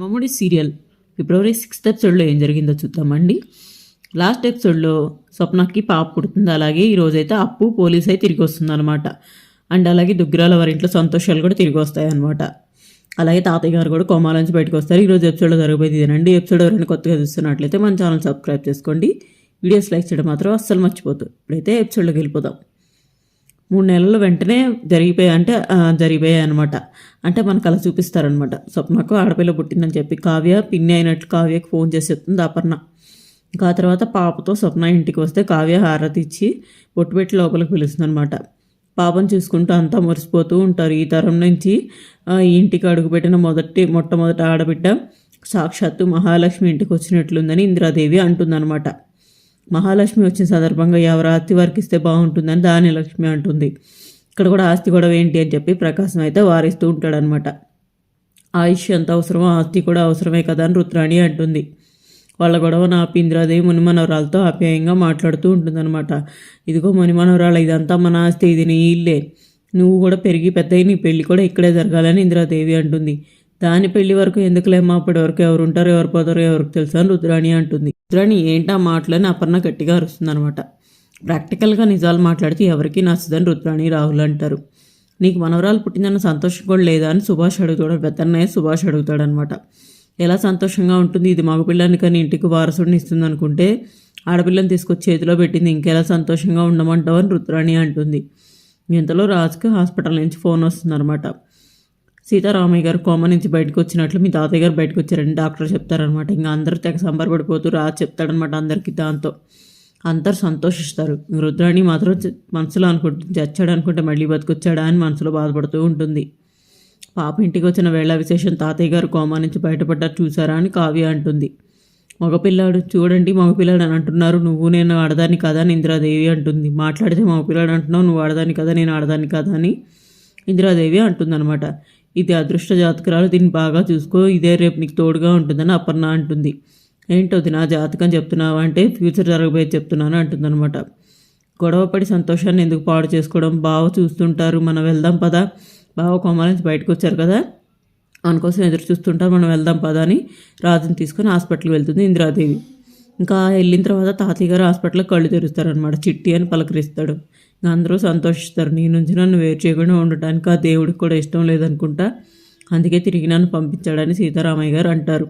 Brahmamudi serial. ఫిబ్రవరి sixth ఎపిసోడ్లో ఏం జరిగిందో చూద్దామండి. లాస్ట్ ఎపిసోడ్లో స్వప్నకి పాప పుడుతుంది. అలాగే ఈరోజైతే అప్పు పోలీస్ అయితే తిరిగి వస్తుంది అనమాట అండ్ అలాగే దుగ్గరాల వారి ఇంట్లో సంతోషాలు కూడా తిరిగి వస్తాయి అనమాట అలాగే తాతయ్య గారు కూడా కోమాల నుంచి బయటకు వస్తారు. ఈరోజు ఎపిసోడ్లో జరగబోయేది ఇదేనండి. ఎపిసోడ్ ఎవరైనా కొత్తగా చూస్తున్నట్లయితే మన ఛానల్ సబ్స్క్రైబ్ చేసుకోండి. వీడియోస్ లైక్ చేయడం మాత్రం అస్సలు మర్చిపోతుంది ఇప్పుడైతే ఎపిసోడ్లోకి వెళ్ళిపోదాం. మూడు నెలలు వెంటనే జరిగిపోయాయి. అంటే జరిగిపోయాయి అనమాట అంటే మనకు అలా చూపిస్తారనమాట స్వప్నకు ఆడపిల్ల పుట్టిందని చెప్పి కావ్య పిన్ని అయినట్లు కావ్యకి ఫోన్ చేసి చెప్తుంది అపర్ణ. ఇంకా ఆ తర్వాత పాపతో స్వప్న ఇంటికి వస్తే కావ్య హారతి ఇచ్చి బొట్టు పెట్టి లోపలికి పిలుస్తుంది అనమాట పాపను చూసుకుంటూ అంతా మురిసిపోతూ ఉంటారు. ఈ తరం నుంచి ఈ ఇంటికి అడుగుపెట్టిన మొదటి మొట్టమొదటి ఆడబిడ్డ సాక్షాత్తు మహాలక్ష్మి ఇంటికి వచ్చినట్లుందని ఇందిరాదేవి అంటుందన్నమాట. మహాలక్ష్మి వచ్చిన సందర్భంగా ఎవరు ఆస్తి వర్కిస్తే బాగుంటుందని దాని లక్ష్మి అంటుంది. ఇక్కడ కూడా ఆస్తి గొడవ ఏంటి అని చెప్పి ప్రకాశం అయితే వారిస్తూ ఉంటాడనమాట. ఆయుష్ ఎంత అవసరమో ఆస్తి కూడా అవసరమే కదా అని రుద్రాణి అంటుంది. వాళ్ళ గొడవ నా ఇంద్రాదేవి మునిమనవరాలతో ఆప్యాయంగా మాట్లాడుతూ ఉంటుందన్నమాట. ఇదిగో మునిమనవరాలు ఇదంతా మన ఆస్తి ఇది నీ ఇల్లే. నువ్వు కూడా పెరిగి పెద్దయి నీ పెళ్ళి కూడా ఇక్కడే జరగాలని ఇంద్రాదేవి అంటుంది. దాని పెళ్ళి వరకు ఎందుకులేమ్మా అప్పటి వరకు ఎవరు ఉంటారో ఎవరు పోతారో ఎవరికి తెలుసు అని రుద్రాణి అంటుంది. రుద్రాణి ఏంటా మాటలని అపర్ణ గట్టిగా అరుస్తుంది అనమాట ప్రాక్టికల్గా నిజాలు మాట్లాడితే ఎవరికీ నచ్చదని రుద్రాణి రాహుల్ అంటారు. నీకు మనవరాలు పుట్టిందన్న సంతోషం కూడా లేదా అని సుభాష్ అడుగుతాడు. పెద్దన్నయ్య సుభాష్ అడుగుతాడనమాట ఎలా సంతోషంగా ఉంటుంది? ఇది మగపిల్లని కానీ ఇంటికి వారసుడిని ఇస్తుంది అనుకుంటే ఆడపిల్లని తీసుకొచ్చి చేతిలో పెట్టింది. ఇంకెలా సంతోషంగా ఉండమంటావు అని రుద్రాణి అంటుంది. ఇంతలో రాజుకి హాస్పిటల్ నుంచి ఫోన్ వస్తుందన్నమాట. సీతారామయ్య గారు కోమ నుంచి బయటకు వచ్చినట్లు మీ తాతయ్య గారు బయటకు వచ్చారని డాక్టర్ చెప్తారనమాట ఇంకా అందరూ తెగ సంబరపడిపోతూ రాజు చెప్తాడనమాట అందరికీ దాంతో. అందరు సంతోషిస్తారు. రుద్రాణి మాత్రం మనసులో అనుకుంటుంది చచ్చాడు అనుకుంటే మళ్ళీ బతికొచ్చాడా అని మనసులో బాధపడుతూ ఉంటుంది. పాప ఇంటికి వచ్చిన వేళ విశేషం తాతయ్య గారు కోమా నుంచి బయటపడ్డారు చూసారా అని కావ్య అంటుంది. మగపిల్లాడు చూడండి మగపిల్లాడు అని అంటున్నారు. నువ్వు నేను ఆడదాన్ని కదా అని ఇందిరాదేవి అంటుంది. మాట్లాడితే మగపిల్లాడు అంటున్నావు నువ్వు ఆడదాని కదా నేను ఆడదాన్ని కదా అని ఇందిరాదేవి అంటుందన్నమాట. ఇది అదృష్ట జాతకురాలు దీన్ని బాగా చూసుకో ఇదే రేపు నీకు తోడుగా ఉంటుందని అపర్ణ అంటుంది. ఏంటో ఇది నా జాతకం చెప్తున్నావా అంటే ఫ్యూచర్ జరగబోయేది చెప్తున్నాను అంటుందన్నమాట. గొడవపడి సంతోషాన్ని ఎందుకు పాడు చేసుకోవడం? బావ చూస్తుంటారు మనం వెళ్దాం పదా. బావ కొమ్మ నుంచి బయటకు వచ్చారు కదా? మనకోసం ఎదురు చూస్తుంటారు మనం వెళ్దాం పదా అని రాజుని తీసుకొని హాస్పిటల్కి వెళ్తుంది ఇందిరాదేవి. ఇంకా వెళ్ళిన తర్వాత తాతయ్య గారు హాస్పిటల్లో కళ్ళు తెరుస్తారనమాట చిట్టి అని పలకరిస్తాడు. అందరూ సంతోషిస్తారు. నీ నుంచి నన్ను వేరు చేయకుండా ఉండటానికి ఆ దేవుడికి కూడా ఇష్టం లేదనుకుంటా? అందుకే తిరిగి నన్ను పంపించాడని సీతారామయ్య గారు అంటారు.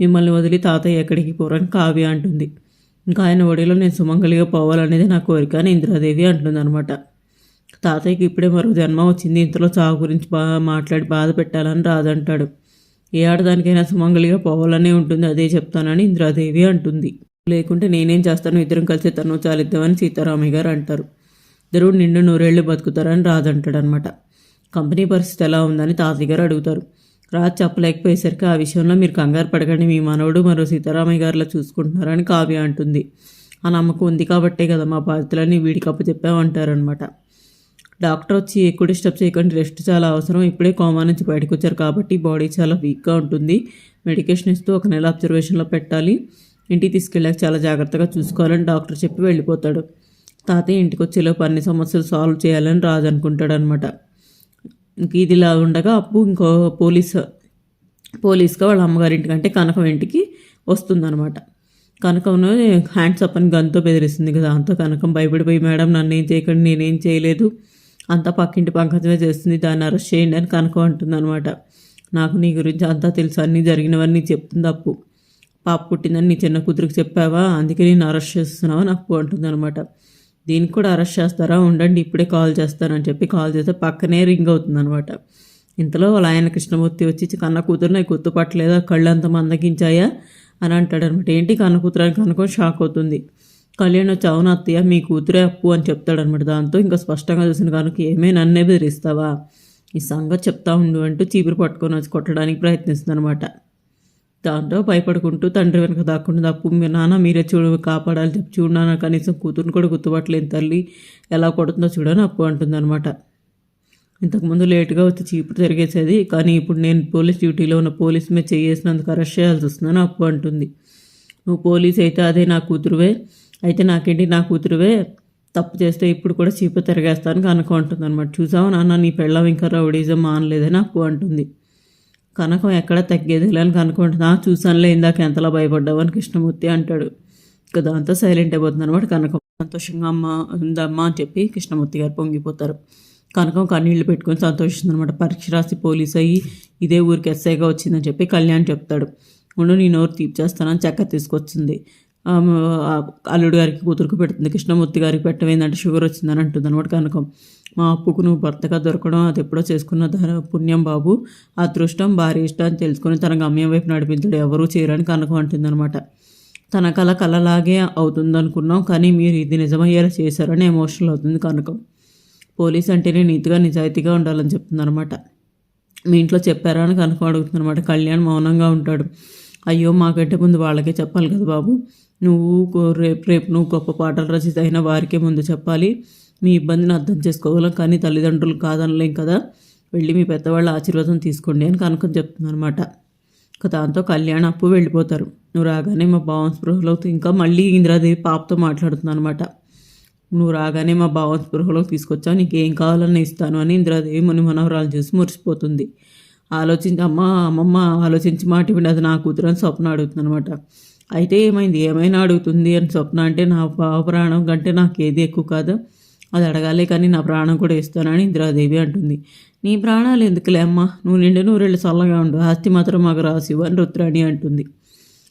మిమ్మల్ని వదిలి తాతయ్య ఎక్కడికి పోరని కావ్య అంటుంది. ఇంకా ఆయన ఒడిలో నేను సుమంగలిగా పోవాలనేది నా కోరిక అని ఇందిరాదేవి అంటుంది అనమాట తాతయ్యకి ఇప్పుడే మరో జన్మ వచ్చింది. ఇంతలో చావు గురించి బాగా మాట్లాడి బాధ పెట్టాలని రాదంటాడు ఏ ఆడదానికైనా సుమంగలిగా పోవాలనే ఉంటుంది. అదే చెప్తానని ఇందిరాదేవి అంటుంది. లేకుంటే నేనేం చేస్తాను? ఇద్దరం కలిసి తను చాలిద్దామని సీతారామయ్య గారు అంటారు. ఇద్దరు నిండు నూరేళ్ళు బతుకుతారని రాజు అంటాడనమాట. కంపెనీ పరిస్థితి ఎలా ఉందని తాతయ్య గారు అడుగుతారు. రాజు చెప్పలేకపోయేసరికి ఆ విషయంలో మీరు కంగారు పడకండి మీ మనవడు మరో సీతారామయ్య గారిలా చూసుకుంటున్నారని కావ్య అంటుంది. ఆ నమ్మకం ఉంది కాబట్టే కదా మా బాధ్యతలన్నీ వీడికి అప్పచెప్పామంటారనమాట. డాక్టర్ వచ్చి ఎక్కువ డిస్టర్బ్ చేయకుండా రెస్ట్ చాలా అవసరం. ఇప్పుడే కోమా నుంచి బయటకు వచ్చారు కాబట్టి బాడీ చాలా వీక్గా ఉంటుంది. మెడికేషన్ ఇస్తూ ఒక నెల అబ్జర్వేషన్లో పెట్టాలి. ఇంటికి తీసుకెళ్ళాక చాలా జాగ్రత్తగా చూసుకోవాలని డాక్టర్ చెప్పి వెళ్ళిపోతాడు. తాతయ్య ఇంటికి వచ్చేలోపు అన్ని సమస్యలు సాల్వ్ చేయాలని రాజు అనుకుంటాడనమాట ఇంక ఇదిలా ఉండగా అప్పు ఇంకో పోలీస్ పోలీస్గా వాళ్ళ అమ్మగారింటికి అంటే కనకం ఇంటికి వస్తుందనమాట కనకంను హ్యాండ్స్ అప్ అని గన్తో బెదిరిస్తుంది కదా దాంతో కనకం భయపడిపోయి మేడం నన్ను ఏం చేయకండి నేనేం చేయలేదు. అంతా పక్కింటి పంకజమే చేస్తుంది దాన్ని అరెస్ట్ చేయండి అని కనకం అంటుంది అనమాట నాకు నీ గురించి అంతా తెలుసు అన్నీ జరిగినవన్నీ చెప్తుంది అప్పు. పాప పుట్టిందని నీ చిన్న కూతురికి చెప్పావా? అందుకే నేను అరెస్ట్ చేస్తున్నావా? అని అప్పు అంటుంది దీనికి కూడా అరెస్ట్ చేస్తారా? ఉండండి ఇప్పుడే కాల్ చేస్తానని చెప్పి కాల్ చేస్తే పక్కనే రింగ్ అవుతుంది అనమాట ఇంతలో వాళ్ళ ఆయన కృష్ణమూర్తి వచ్చి కన్న కూతురు నాకు గుర్తుపట్టలేదా? కళ్ళు అంత మందగించాయా? అని అంటాడనమాట ఏంటి కన్న కూతురానికి అని షాక్ అవుతుంది. కళ్యాణ్ వచ్చి అవును అత్తయ్య మీ కూతురే అప్పు అని చెప్తాడనమాట దాంతో. ఇంకా స్పష్టంగా చూసిన కనుక ఏమే నన్నే బెదిరిస్తావా? ఈ సంగతి చెప్తా ఉండు అంటూ చీపురు పట్టుకొని వచ్చి కొట్టడానికి ప్రయత్నిస్తుంది అనమాట దాంతో భయపడుకుంటూ తండ్రి వెనక దాక్కుండా తప్పు మీ నాన్న మీరే చూడు కాపాడాలి చెప్పి చూడు నాన్న కనీసం కూతురుని కూడా గుర్తుపట్టలేని తల్లి ఎలా కొడుతుందో చూడని అప్పు అంటుందన్నమాట. ఇంతకుముందు లేటుగా వచ్చి చీపురు తిరిగేసేది కానీ ఇప్పుడు నేను పోలీస్ డ్యూటీలో ఉన్న పోలీస్ మీద చేసినందుకు అరెస్ట్ చేయాల్సి వస్తుందని అప్పు అంటుంది. నువ్వు పోలీస్ అయితే అదే నా కూతురువే అయితే నాకేంటి నా కూతురువే తప్పు చేస్తే ఇప్పుడు కూడా చీపు తిరగేస్తాను కనుక అంటుంది అనమాట చూసావా నాన్న నీ పెళ్ళం ఇంకా రౌడీజం మానలేదని అప్పు అంటుంది. కనకం ఎక్కడ తగ్గేది? లేని కనుకుంటున్నా చూసానులే ఇందాక ఎంతలా భయపడ్డావు అని కృష్ణమూర్తి అంటాడు. ఇక దాంతో సైలెంట్ అయిపోతుంది అనమాట కనకం. సంతోషంగా అమ్మ ఉందమ్మా అని చెప్పి కృష్ణమూర్తి గారు పొంగిపోతారు. కనకం కన్నీళ్ళు పెట్టుకొని సంతోషిస్తుంది అనమాట పరీక్ష రాసి పోలీస్ అయ్యి ఇదే ఊరికి ఎస్ఐగా వచ్చిందని చెప్పి కళ్యాణ్ చెప్తాడు. ఉండు నీ నోరు తీర్చేస్తానని చెక్క తీసుకొచ్చింది. అల్లుడు గారికి కూతురుకు పెడుతుంది. కృష్ణమూర్తి గారికి పెట్టవేందంటే షుగర్ వచ్చిందని అంటుంది అనమాట కనకం. మా అప్పుకు నువ్వు భర్తగా దొరకడం అది ఎప్పుడో చేసుకున్న ధర పుణ్యం బాబు. అదృష్టం భార్య ఇష్టం అని తెలుసుకొని తన గమ్యం వైపు నడిపించడు. ఎవరూ చేయరని కనకం అంటుందన్నమాట తన కళ కళలాగే అవుతుందనుకున్నాం కానీ మీరు ఇది నిజమయ్యేలా చేశారని ఎమోషనల్ అవుతుంది కనకం. పోలీస్ అంటేనే నీతిగా నిజాయితీగా ఉండాలని చెప్తుందనమాట. మీ ఇంట్లో చెప్పారా అని కనుక అడుగుతుందనమాట. కళ్యాణ్ మౌనంగా ఉంటాడు. అయ్యో మాకంటే ముందు వాళ్ళకే చెప్పాలి కదా బాబు. నువ్వు రేపు రేపు నువ్వు గొప్ప పాటలు రచయిత అయిన వారికే ముందు చెప్పాలి. మీ ఇబ్బందిని అర్థం చేసుకోగలం కానీ తల్లిదండ్రులు కాదనలేం కదా. వెళ్ళి మీ పెద్దవాళ్ళ ఆశీర్వాదం తీసుకోండి అని కనుక చెప్తుందనమాట ఇక దాంతో కళ్యాణ అప్పు వెళ్ళిపోతారు. నువ్వు రాగానే మా భావం స్పృహలోకి ఇంకా మళ్ళీ ఇందిరాదేవి పాపతో మాట్లాడుతుంది అనమాట నువ్వు రాగానే మా భావం స్పృహలోకి తీసుకొచ్చావు నీకు ఏం కావాలన్నా ఇస్తాను అని ఇందిరాదేవి ముని మనవరాలు చూసి మురిసిపోతుంది. ఆలోచించి అమ్మ అమ్మమ్మ ఆలోచించి మాట ఇవ్వండి అది నా కూతురు అని స్వప్న అడుగుతుంది అనమాట అయితే ఏమైంది? ఏమైనా అడుగుతుంది అని స్వప్న అంటే నా భావ ప్రాణం కంటే నాకు ఏది ఎక్కువ కాదు. అది అడగాలే కానీ నా ప్రాణం కూడా ఇస్తానని ఇందిరాదేవి అంటుంది. నీ ప్రాణాలు ఎందుకులే అమ్మా? నువ్వు నిండు నూరెళ్ళు చల్లగా ఉండు. ఆస్తి మాత్రం మాకు రాసివ్వు అని రుద్రాణి అంటుంది.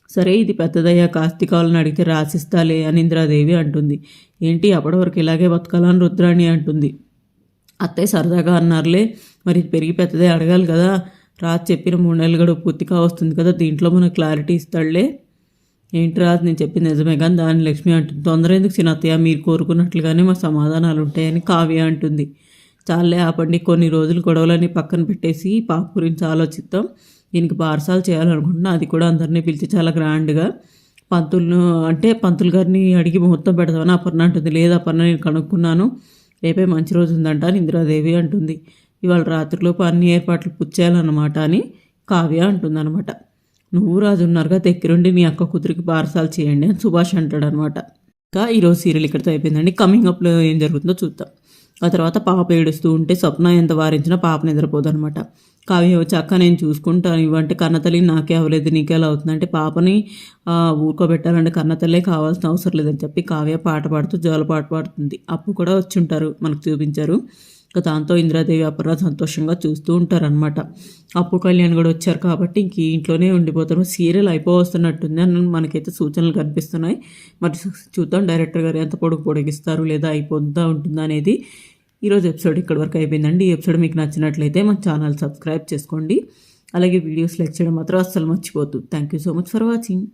సరే ఇది పెద్దదయ్యాక ఆస్తి కావాలని అడిగితే రాసిస్తాలే అని ఇందిరాదేవి అంటుంది. ఏంటి అప్పటి వరకు ఇలాగే బతకాలని రుద్రాణి అంటుంది. అత్తయ్య సరదాగా అన్నారులే. మరి పెరిగి పెద్దదే అడగాలి కదా. రాజు చెప్పిన మూడు నెలలు గడువు పూర్తిగా వస్తుంది కదా. దీంట్లో మనకు క్లారిటీ ఇస్తాడులే. ఏంటి రాజు నేను చెప్పింది నిజమే కానీ దాని లక్ష్మి అంటుంది. తొందర ఎందుకు చిన్నత్తయ్య మీరు కోరుకున్నట్లుగానే మా సమాధానాలు ఉంటాయని కావ్య అంటుంది. చాలే ఆపండి. కొన్ని రోజులు గొడవలని పక్కన పెట్టేసి పాప గురించి ఆలోచిద్దాం. దీనికి బారసాలు చేయాలనుకుంటున్నా. అది కూడా అందరినీ పిలిచి చాలా గ్రాండ్గా పంతులను అంటే పంతులు గారిని అడిగి ముహూర్తం పెడదామని అపర్ణ అంటుంది. లేదు అపర్ణ నేను కనుక్కున్నాను. రేపే మంచి రోజు ఉందంట అని ఇందిరాదేవి అంటుంది. ఇవాళ రాత్రిలోపు అన్ని ఏర్పాట్లు పుచ్చేయాలన్నమాట అని కావ్య అంటుంది అనమాట నువ్వు రాజున్నారుగా దగ్గరుండి మీ అక్క కూతురికి బారసాలు చేయండి అని సుభాష్ అంటాడనమాట ఇంకా ఈరోజు సీరియల్ ఇక్కడితో అయిపోయిందండి. కమింగ్ అప్లో ఏం జరుగుతుందో చూద్దాం. ఆ తర్వాత పాప ఏడుస్తూ ఉంటే స్వప్న ఎంత వారించినా పాప నిద్రపోదనమాట. కావ్య వచ్చి అక్క నేను చూసుకుంటాను ఇవంటే కన్నతల్లి నాకే అవ్వలేదు నీకే అవుతుందంటే పాపని ఊరుకోబెట్టాలంటే కన్నతల్లే కావాల్సిన అవసరం లేదని చెప్పి కావ్య పాట పాడుతూ జోల పాట పాడుతుంది. అప్పు కూడా వచ్చి ఉంటారు మనకు చూపించారు. ఇక దాంతో ఇంద్రాదేవి అపరా సంతోషంగా చూస్తూ ఉంటారనమాట అప్పు కళ్యాణ్ కూడా వచ్చారు కాబట్టి ఇంక ఇంట్లోనే ఉండిపోతారు. సీరియల్ అయిపోవస్తున్నట్టుంది అని మనకైతే సూచనలు కనిపిస్తున్నాయి. మరి చూద్దాం డైరెక్టర్ గారు ఎంత పొడుగు పొడిగిస్తారు లేదా అయిపోతుందా ఉంటుందా అనేది ఈరోజు ఎపిసోడ్ ఇక్కడ వరకు అయిపోయిందండి. ఈ ఎపిసోడ్ మీకు నచ్చినట్లయితే మన ఛానల్ సబ్స్క్రైబ్ చేసుకోండి. అలాగే వీడియోస్ లైక్ చేయడం మాత్రం అస్సలు మర్చిపోద్దు thank you so much for watching.